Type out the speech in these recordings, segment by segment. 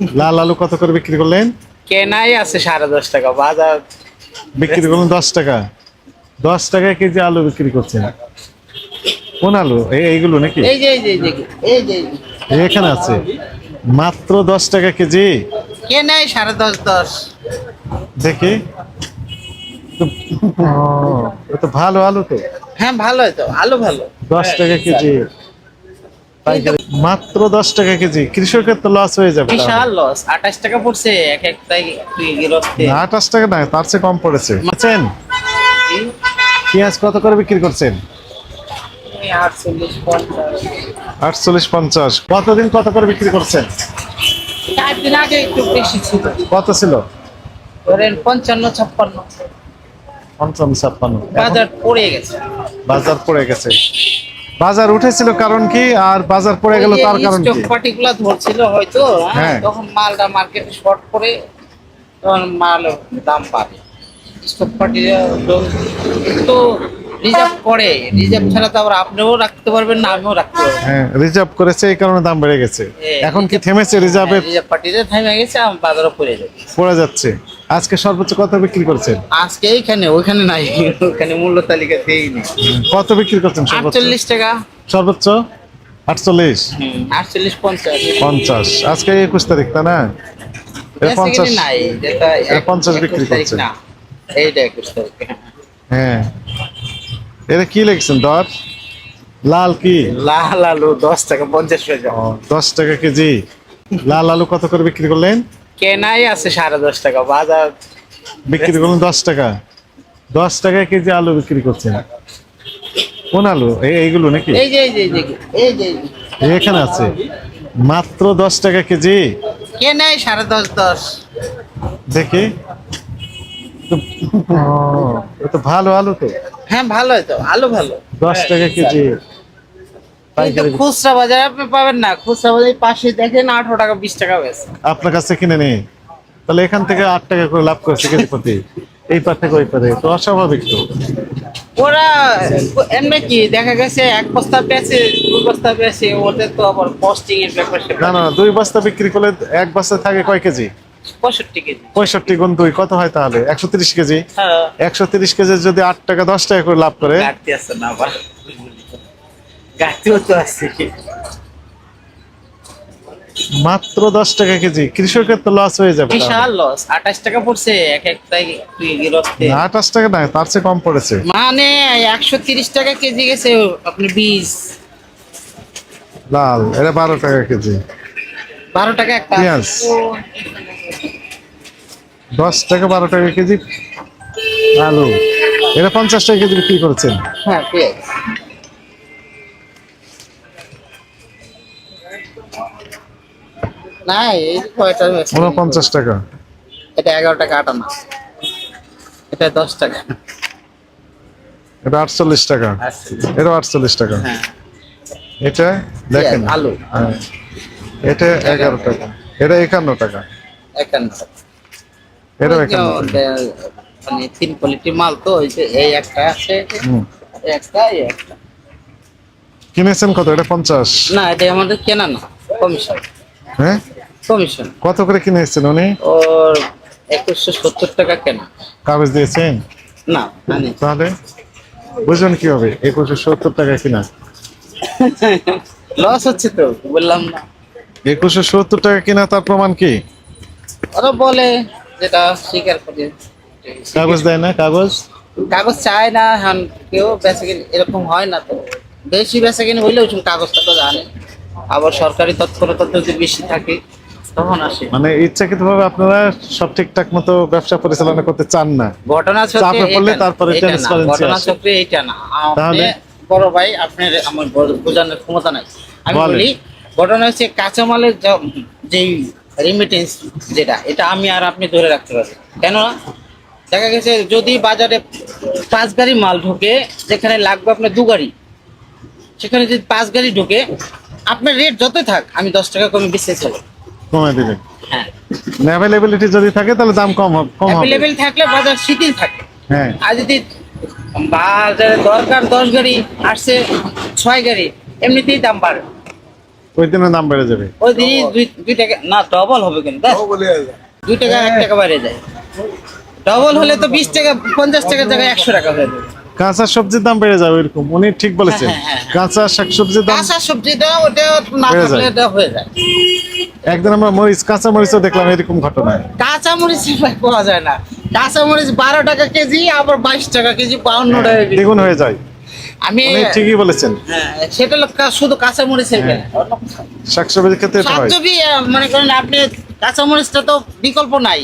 লাল আলু কত করে বিক্রি করলেন? কেনাই আছে সাড়ে দশ টাকা বাজার। বিক্রি করলেন দশ টাকা। দশ টাকা কেজি আলু বিক্রি করছেন। কোন আলু? এইগুলো নাকি? এখানে আছে। মাত্র দশ টাকা কেজি? কেনাই সাড়ে দশ দশ। দেখি। তো- ভালো আলু তো। হ্যাঁ ভালো তো আলু ভালো। দশ টাকা কেজি। মাত্র দশ টাকা কেজি। কৃষকের তো লস হয়ে যাবে বিশাল লস আঠাশ টাকা পড়ছে এক একটাই না, আঠাশ টাকা না তার চেয়ে কম পড়েছে। আছেন? পেঁয়াজ কত করে বিক্রি করছেন? আটচল্লিশ পঞ্চাশ। কতদিন কত করে বিক্রি করছেন? আগে একটু বেশি কত ছিল? পঞ্চান্ন ছাপ্পান্ন। পঞ্চান্ন ছাপ্পান্ন। বাজার পড়ে গেছে। বাজার পড়ে গেছে। বাজার উঠেছিল কারণ কি? আর বাজার পড়ে গেল তার কারণ কি? পার্টিকুলার ধরছিল হয়তো হ্যাঁ, হ্যাঁ। তখন মালটা মার্কেটে শর্ট করে তখন মাল দাম পাবে স্টক পার্টি তো রিজার্ভ করে। রিজার্ভ ছাড়া তো আবার আপনিও রাখতে পারবেন না আমিও রাখতে পারব। হ্যাঁ রিজার্ভ করেছে এই কারণে দাম বেড়ে গেছে। হ্যাঁ, এখন কি থেমেছে রিজার্ভে রিজার্ভ পার্টিতে থেমে গেছে বাজারও পড়ে যাবে পড়ে যাচ্ছে। আজকে সর্বোচ্চ কত বিক্রি করছেন? আজকে এইখানে ওইখানে নাই ওখানে মূল্য তালিকা দেইনি। কত বিক্রি করছেন সর্বোচ্চ? আটচল্লিশ টাকা। সর্বোচ্চ? আটচল্লিশ? হুম, আটচল্লিশ পঞ্চাশ। পঞ্চাশ। আজকে একুশ তারিখ তা না? এটা বেচা পঞ্চাশ কিনি নাই যেটা এটা এক- 50 বিক্রি তারিখ করছে। না এইটা একুশ তারিখ। হ্যাঁ। এটা কি লিখছেন দর? লাল কি? লাল আলু দশ টাকা পঞ্চাশ পয়সা। ও, দশ টাকা কেজি। লাল আলু কত করে বিক্রি করলেন? কেনাই আছে সাড়ে দশ টাকা বাজার বিক্রি করলেন দশ টাকা। দশ টাকা কেজি আলু বিক্রি করছেন। কোন আলু? এই- এইগুলো নাকি? এই যে এই যে এই যে এই যে এই এখানে আছে। মাত্র দশ টাকা কেজি? কেনাই সাড়ে দশ দশ। দেখি। তো- ভালো আলু তো। হ্যাঁ ভালো তো আলু ভালো। দশ টাকা কেজি। খুচরা বাজারে আপনি পাবেন না। খুচরা বাজারে পাশে দেখেন আঠারো টাকা বিশ টাকা বেশি আপনার কাছে কিনে নেই তাহলে এখান থেকে আট টাকা করে লাভ করছে কেজি প্রতি। এই পার থেকে ওই পারে। তো অস্বাভাবিক তো। ওরা এমনি কি দেখা গেছে এক বস্তা পেয়েছে দুই বস্তা পেয়েছে ওদের তো আবার কস্টিং এর ব্যাপার না না দুই বস্তা বিক্রি করলে এক বস্তা থাকে কয় কেজি? পঁয়ষট্টি কেজি। পঁয়ষট্টি গুণ দুই কত হয় তাহলে? একশো তিরিশ কেজি? হ্যাঁ। একশো তিরিশ কেজি যদি আট টাকা দশ টাকা করে লাভ করে। আছে না আবার। তো আছে। মাত্র দশ টাকা কেজি। কৃষকের তো লস হয়ে যাবে বিশাল লস আঠাশ টাকা পড়ছে এক একটাই আঠাশ টাকা না তার চেয়ে কম পড়েছে। মানে একশো তিরিশ টাকা কেজি গেছে আপনি বীজ। লাল এটা বারো টাকা কেজি। বারো টাকা একটা। পেঁয়াজ। দশ টাকা বারো টাকা কেজি। আলু। এটা পঞ্চাশ টাকা কেজি বিক্রি করেছেন। হ্যাঁ পেঁয়াজ। না এই যে কয়টা উনপঞ্চাশ টাকা। এটা এগারো টাকা আটানা এটা দশ টাকা। এটা আটচল্লিশ টাকা। এটা আটচল্লিশ টাকা। হ্যাঁ। এটা দেখেন। আলু। হ্যাঁ। এটা এগারো টাকা। এটা একান্ন টাকা। একান্ন টাকা। এটা একান্ন মানে তিন কোয়ালিটি মাল তো ওই যে এই একটা আছে একটা এই একটা। কিনেছেন কত? এটা পঞ্চাশ। না এটা আমাদের কেনা না কমিশন হ্যাঁ? কমিশন কত করে কিনে এসেছেন উনি? ওর একুশশো সত্তর টাকা কেনা। কাগজ দিয়েছেন? না তাহলে বুঝবেন কি হবে একুশশো সত্তর টাকা কিনা। লস হচ্ছে তো বললাম না। একুশশো সত্তর টাকা কিনা তার প্রমাণ কি? ওরা বলে যেটা স্বীকার করে। কাগজ দেয় না কাগজ? কাগজ চায় না কেউ বেচা কিনে এরকম হয় না তো। বেশি বেচা কিনে হইলেও তুমি কাগজটা তো জানে। আবার সরকারি তৎপরতা যদি বেশি থাকে তখন আসে। মানে আপনারা সব ঠিকঠাক মতো ব্যবসা পরিচালনা করতে চান না। ঘটনা চক্রে চাপে পড়লে তারপরে এটা ঘটনা চক্রে এটা না। আপনি তাহলে? বড় ভাই আপনার আমার বোঝানোর ক্ষমতা নাই। আমি বলি ঘটনা হচ্ছে কাঁচামালের যেই রেমিটেন্স যেটা এটা আমি আর আপনি ধরে রাখতে পারি কেন দেখা গেছে যদি বাজারে পাঁচ গাড়ি মাল ঢোকে যেখানে লাগবে আপনার দু গাড়ি সেখানে যদি পাঁচ গাড়ি ঢোকে আপনার রেট যতই থাক আমি দশ টাকা কমে বেঁচে চলো। কমে দিবেন। হ্যাঁ। অ্যাভেলেবিলিটি যদি থাকে তাহলে দাম কম হবে কম হবে। অ্যাভেলেবেল থাকলে বাজার শিথিল থাকে। হ্যাঁ। আর যদি বাজারে দরকার দশ গাড়ি আসছে ছয় গাড়ি এমনিতেই দাম বাড়ে ওই দিনের দাম বেড়ে যাবে। ওই দিনই দুই দুই টাকা না ডবল হবে কিন্তু। দুই টাকা এক টাকা বাইরে যায়। ডবল হলে তো বিশ টাকা পঞ্চাশ টাকার জায়গায় একশো টাকা হয়ে যাবে। কাঁচা সবজির দাম বেড়ে যাবে এরকম উনি ঠিক বলেছেন। হ্যাঁ, হ্যাঁ, হ্যাঁ। কাঁচা শাকসবজির দাম কাঁচা সবজিটা ওটা না হয়ে থাকলে যায়। এটা হয়ে যায়। একদিন আমরা মরিচ কাঁচা মরিচও দেখলাম এরকম ঘটনা। কাঁচা মরিচ পাওয়া যায় না। কাঁচা মরিচ বারো টাকা কেজি আবার বাইশ টাকা কেজি বাউন্ন টাকা কেজি। দ্বিগুণ হয়ে যায়। আমি উনি ঠিকই বলেছেন। হ্যাঁ, সেটা শুধু কাঁচা মরিচের কেন শাকসবজির ক্ষেত্রে হয়। শাকসবজি মনে করেন আপনি কাঁচা মরিচটা তো বিকল্প নাই।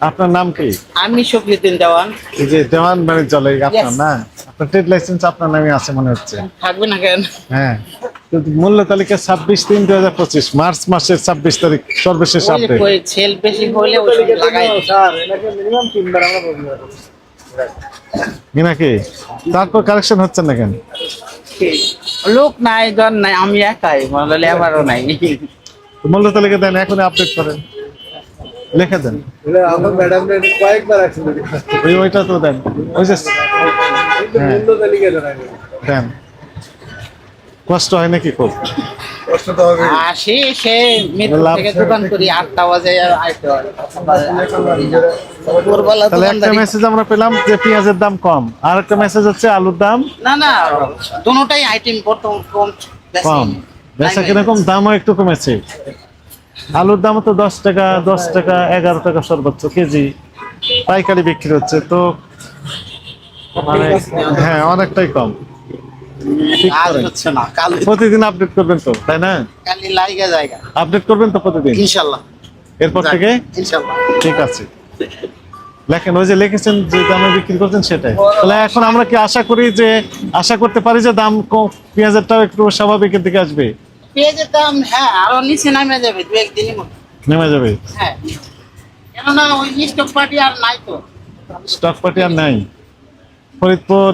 আপনার নাম কি? আমি শফিউদ্দিন দেওয়ান। এই যে দেওয়ান বাণিজ্য চলে আপনার না? আপনার ট্রেড লাইসেন্স আপনার নামে আছে মনে হচ্ছে। থাকবে না কেন? হ্যাঁ। মূল্য তালিকা ছাব্বিশ তিন দুই হাজার পঁচিশ মার্চ মাসের ছাব্বিশ তারিখ সর্বশেষ ওই আপডেট সেল বেশি হলে ওই নাকি তারপর কারেকশন হচ্ছে না কেন? লোক নাই জন নাই আমি একাই মানে লেবারও নাই। মূল্য তালিকা দেন এখন আপডেট করেন। লিখে দেন। ওই ওইটা তো দেন। ওই যে হ্যাঁ। দেন কষ্ট হয় নাকি খুব? কষ্ট তো হবে আসি সে মিরপুর থেকে দোকান করি আটটা বাজে আইতে দুপুরবেলা তাহলে একটা মেসেজ আমরা পেলাম যে পেঁয়াজের দাম কম। আর একটা মেসেজ হচ্ছে আলুর দাম না না দুটোটাই আইটেম কম বেশি। কম। বেচা কীরকম দামও একটু কমেছে। আলুর দাম তো দশ টাকা দশ টাকা এগারো টাকা সর্বোচ্চ কেজি। পাইকারি বিক্রি হচ্ছে তো মানে হ্যাঁ অনেকটাই কম। প্রতিদিন আপডেট করবেন তো তাই না? আপডেট করবেন তো প্রতিদিন? ইনশাল্লাহ। এরপর থেকে? ইনশাল্লাহ। ঠিক আছে। লেখেন ওই যে লিখেছেন যে দামে বিক্রি করছেন সেটাই। তাহলে এখন আমরা কি আশা করি যে আশা করতে পারি যে দাম কম পেঁয়াজেরটাও একটু স্বাভাবিকের দিকে আসবে? পেঁয়াজের দাম হ্যাঁ আরও নিচে নামে যাবে দু মধ্যে। নেমে যাবে? হ্যাঁ। কেননা ওই স্টক পার্টি আর নাই তো। স্টক পার্টি আর নাই। ফরিদপুর।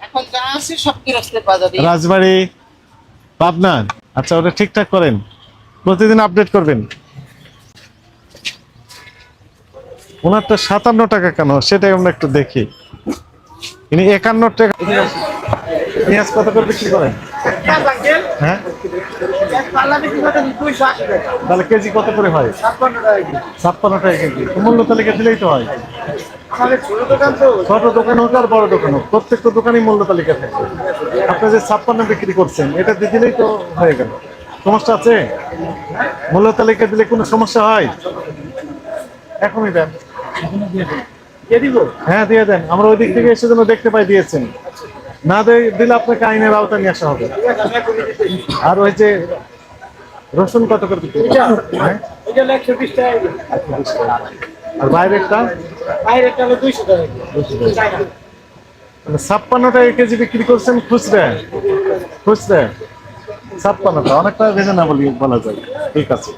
এখন যা আছে সব কিরস্তের বাজারে। রাজবাড়ি পাবনা। আচ্ছা ওটা ঠিকঠাক করেন। প্রতিদিন আপডেট করবেন। ওনারটা সাতান্ন টাকা কেন? সেটাই আমরা একটু দেখি। ইনি একান্ন টাকা পেঁয়াজ কত করে বিক্রি করেন? হ্যাঁ? তাহলে কেজি কত করে হয়? ছাপ্পান্ন টাকা কেজি। মূল্য তালিকা দিলেই তো হয়। ছোট দোকান হোক আর বড় দোকান হোক প্রত্যেকটা দোকানই মূল্য তালিকা থাকে। আপনি যে ছাপ্পান্ন বিক্রি করছেন এটা দিয়ে দিলেই তো হয়ে গেল। সমস্যা আছে? মূল্য তালিকা দিলে কোনো সমস্যা হয়? এখনই দেন। হ্যাঁ দিয়ে দেন। আমরা ওই দিক থেকে এসে যেন দেখতে পাই দিয়েছেন। না দিলে আপনাকে আইনের আওতা নিয়ে আসা হবে। আর ওই যে রসুন কত করে? হ্যাঁ? আর বাইরেরটা? ছাপ্পান্ন টাকা কেজি বিক্রি করছেন খুচরা। খুচরা। ছাপ্পান্নটা অনেকটা রিজনেবল বলা যায়। ঠিক আছে।